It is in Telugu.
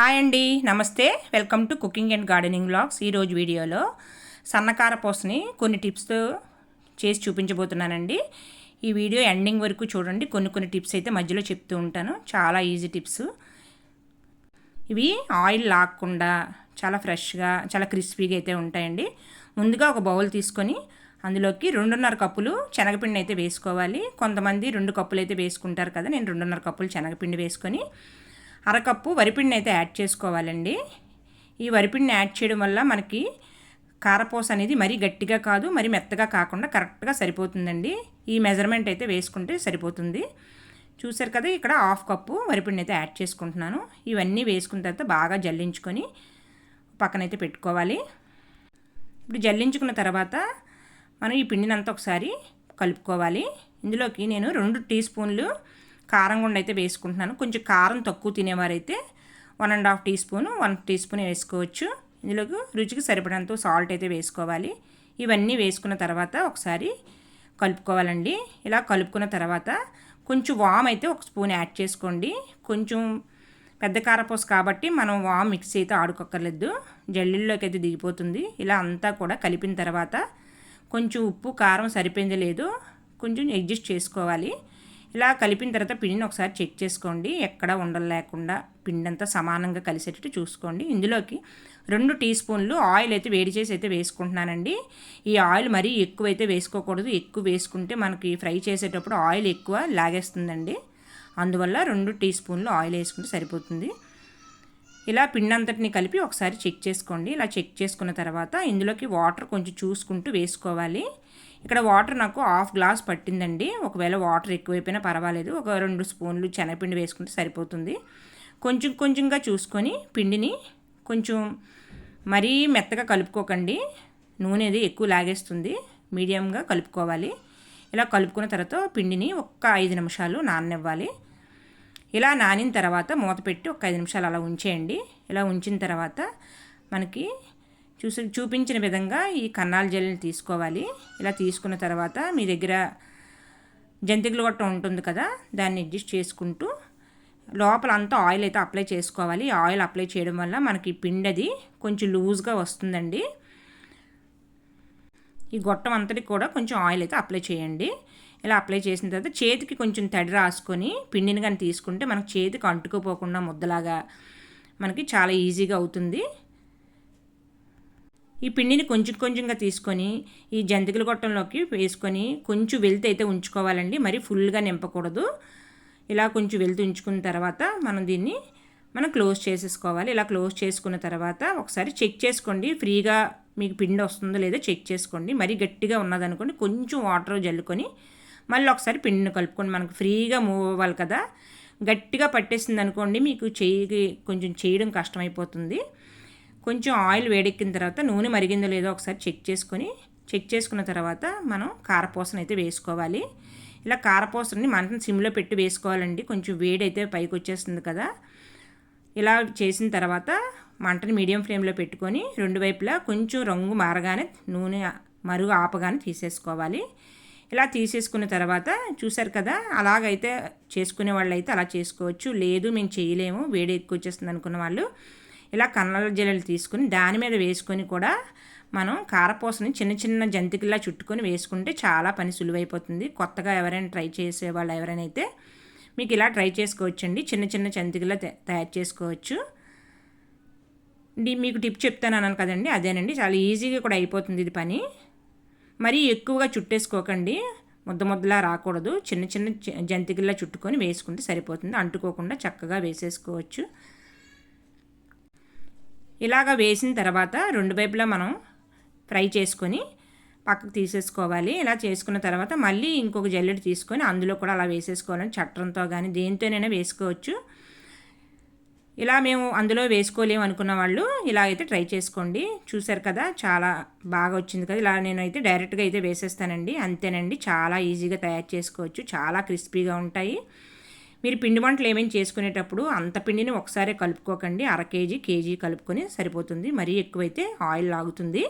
హాయ్ అండి నమస్తే. Welcome to cooking and gardening blogs ఈరోజు వీడియోలో సన్నకార పోసని కొన్ని టిప్స్తో చేసి చూపించబోతున్నానండి. ఈ వీడియో ఎండింగ్ వరకు చూడండి. కొన్ని కొన్ని టిప్స్ అయితే మధ్యలో చెప్తూ ఉంటాను. చాలా ఈజీ టిప్స్. ఇవి ఆయిల్ లాక్కుండా చాలా ఫ్రెష్గా చాలా క్రిస్పీగా అయితే ఉంటాయండి. ముందుగా ఒక బౌల్ తీసుకొని అందులోకి రెండున్నర కప్పులు శనగపిండి అయితే వేసుకోవాలి. కొంతమంది రెండు కప్పులు అయితే వేసుకుంటారు కదా నేను రెండున్నర కప్పులు శనగపిండి వేసుకొని అరకప్పు వరిపిండిని అయితే యాడ్ చేసుకోవాలండి. ఈ వరిపిండిని యాడ్ చేయడం వల్ల మనకి కారపూస అనేది మరీ గట్టిగా కాదు మరి మెత్తగా కాకుండా కరెక్ట్గా సరిపోతుందండి. ఈ మెజర్మెంట్ అయితే వేసుకుంటే సరిపోతుంది. చూసారు కదా ఇక్కడ హాఫ్ కప్పు వరిపిండి అయితే యాడ్ చేసుకుంటున్నాను. ఇవన్నీ వేసుకున్న తర్వాత బాగా జల్లించుకొని పక్కనైతే పెట్టుకోవాలి. ఇప్పుడు జల్లించుకున్న తర్వాత మనం ఈ పిండినంతా ఒకసారి కలుపుకోవాలి. ఇందులోకి నేను రెండు టీ స్పూన్లు కారం గుండ అయితే వేసుకుంటున్నాను. కొంచెం కారం తక్కువ తినేవారైతే one and half teaspoon one teaspoon వేసుకోవచ్చు. ఇందులోకి రుచికి సరిపడంత సాల్ట్ అయితే వేసుకోవాలి. ఇవన్నీ వేసుకున్న తర్వాత ఒకసారి కలుపుకోవాలండి. ఇలా కలుపుకున్న తర్వాత కొంచెం వామ్ అయితే ఒక స్పూన్ యాడ్ చేసుకోండి. కొంచెం పెద్ద కారపూస కాబట్టి మనం వామ్ మిక్స్ అయితే ఆడుకోక్కర్లేదు. జల్లీల్లోకి అయితే దిగిపోతుంది. ఇలా అంతా కూడా కలిపిన తర్వాత కొంచెం ఉప్పు కారం సరిపోయింది లేదు కొంచెం అడ్జస్ట్ చేసుకోవాలి. ఇలా కలిపిన తర్వాత పిండిని ఒకసారి చెక్ చేసుకోండి. ఎక్కడ ఉండలు లేకుండా పిండి అంతా సమానంగా కలిసేటట్టు చూసుకోండి. ఇందులోకి రెండు టీ స్పూన్లు ఆయిల్ అయితే వేడి చేసి అయితే వేసుకుంటున్నానండి. ఈ ఆయిల్ మరీ ఎక్కువ అయితే వేసుకోకూడదు. ఎక్కువ వేసుకుంటే మనకి ఫ్రై చేసేటప్పుడు ఆయిల్ ఎక్కువ లాగేస్తుందండి. అందువల్ల రెండు టీ స్పూన్లు ఆయిల్ వేసుకుంటే సరిపోతుంది. ఇలా పిండి అంతటిని కలిపి ఒకసారి చెక్ చేసుకోండి. ఇలా చెక్ చేసుకున్న తర్వాత ఇందులోకి వాటర్ కొంచెం చూసుకుంటూ వేసుకోవాలి. ఇక్కడ వాటర్ నాకు హాఫ్ గ్లాస్ పట్టిందండి. ఒకవేళ వాటర్ ఎక్కువైపోయినా పర్వాలేదు. ఒక రెండు స్పూన్లు శనగపిండి వేసుకుంటే సరిపోతుంది. కొంచెం కొంచెంగా చూసుకొని పిండిని కొంచెం మరీ మెత్తగా కలుపుకోకండి. నూనె అది ఎక్కువ లాగేస్తుంది. మీడియంగా కలుపుకోవాలి. ఇలా కలుపుకున్న తర్వాత పిండిని ఒక్క ఐదు నిమిషాలు నాననివ్వాలి. ఇలా నానిన తర్వాత మూత పెట్టి ఒక ఐదు నిమిషాలు అలా ఉంచేయండి. ఇలా ఉంచిన తర్వాత మనకి చూసి చూపించిన విధంగా ఈ కన్నాల జెల్ని తీసుకోవాలి. ఇలా తీసుకున్న తర్వాత మీ దగ్గర జంతికలు గట్ట ఉంటుంది కదా దాన్ని అడ్జస్ట్ చేసుకుంటూ లోపల అంతా ఆయిల్ అయితే అప్లై చేసుకోవాలి. ఆయిల్ అప్లై చేయడం వల్ల మనకి పిండి అది కొంచెం లూజ్గా వస్తుందండి. ఈ గొట్టం అంతటి కూడా కొంచెం ఆయిల్ అయితే అప్లై చేయండి. ఇలా అప్లై చేసిన తర్వాత చేతికి కొంచెం తడి రాసుకొని పిండిని కానీ తీసుకుంటే మనకు చేతికి అంటుకుపోకుండా ముద్దలాగా మనకి చాలా ఈజీగా అవుతుంది. ఈ పిండిని కొంచెం కొంచెంగా తీసుకొని ఈ జంతికల గొట్టంలోకి వేసుకొని కొంచెం వెళ్తే అయితే ఉంచుకోవాలండి. మరి ఫుల్గా నింపకూడదు. ఇలా కొంచెం వెళ్తూ ఉంచుకున్న తర్వాత మనం దీన్ని మనం క్లోజ్ చేసేసుకోవాలి. ఇలా క్లోజ్ చేసుకున్న తర్వాత ఒకసారి చెక్ చేసుకోండి. ఫ్రీగా మీకు పిండి వస్తుందో లేదో చెక్ చేసుకోండి. మరీ గట్టిగా ఉన్నదనుకోండి కొంచెం వాటర్ జల్లుకొని మళ్ళీ ఒకసారి పిండిని కలుపుకొని మనకు ఫ్రీగా మూవ్ అవ్వాలి కదా. గట్టిగా పట్టేసింది అనుకోండి మీకు చేయి కొంచెం చేయడం కష్టమైపోతుంది. కొంచెం ఆయిల్ వేడెక్కిన తర్వాత నూనె మరిగిందో లేదో ఒకసారి చెక్ చేసుకొని చెక్ చేసుకున్న తర్వాత మనం కారపూసను అయితే వేసుకోవాలి. ఇలా కారపూసని మంటను సిమ్లో పెట్టి వేసుకోవాలండి. కొంచెం వేడి అయితే పైకి వచ్చేస్తుంది కదా. ఇలా చేసిన తర్వాత మంటని మీడియం ఫ్లేమ్లో పెట్టుకొని రెండు వైపులా కొంచెం రంగు మారగానే నూనె మరుగు ఆపగానే తీసేసుకోవాలి. ఇలా తీసేసుకున్న తర్వాత చూసారు కదా అలాగైతే చేసుకునే వాళ్ళు అయితే అలా చేసుకోవచ్చు. లేదు మేము చేయలేము. వేడి ఎక్కువ వచ్చేస్తుంది అనుకున్న వాళ్ళు ఇలా కన్నల జల్లెలు తీసుకుని దాని మీద వేసుకొని కూడా మనం కారపూసని చిన్న చిన్న జంతికల్లా చుట్టుకొని వేసుకుంటే చాలా పని సులువైపోతుంది. కొత్తగా ఎవరైనా ట్రై చేసే వాళ్ళు ఎవరైనా అయితే మీకు ఇలా ట్రై చేసుకోవచ్చండి. చిన్న చిన్న జంతికల్లా తయారు చేసుకోవచ్చు. మీకు టిప్ చెప్తాను అన్నాను కదండి. అదేనండి. చాలా ఈజీగా కూడా అయిపోతుంది ఇది పని. మరీ ఎక్కువగా చుట్టేసుకోకండి. ముద్ద ముద్దలా రాకూడదు. చిన్న చిన్న జంతికల్లా చుట్టుకొని వేసుకుంటే సరిపోతుంది. అంటుకోకుండా చక్కగా వేసేసుకోవచ్చు. ఇలాగ వేసిన తర్వాత రెండు వైపులా మనం ఫ్రై చేసుకొని పక్కకు తీసేసుకోవాలి. ఇలా చేసుకున్న తర్వాత మళ్ళీ ఇంకొక జల్లెడ తీసుకొని అందులో కూడా అలా వేసేసుకోవాలని చట్టంతో కానీ దేనితోనైనా వేసుకోవచ్చు. ఇలా మేము అందులో వేసుకోలేము అనుకున్న వాళ్ళు ఇలా అయితే ట్రై చేసుకోండి. చూసారు కదా చాలా బాగా వచ్చింది కదా. ఇలా నేనైతే డైరెక్ట్గా అయితే వేసేస్తానండి. అంతేనండి చాలా ఈజీగా తయారు చేసుకోవచ్చు. చాలా క్రిస్పీగా ఉంటాయి. మీరు పిండి వంటలు ఏమేమి చేసుకునేటప్పుడు అంత పిండిని ఒకసారి కలుపుకోకండి. అర కేజీ కేజీ కలుపుకొని సరిపోతుంది. మరీ ఎక్కువైతే ఆయిల్ లాగుతుంది.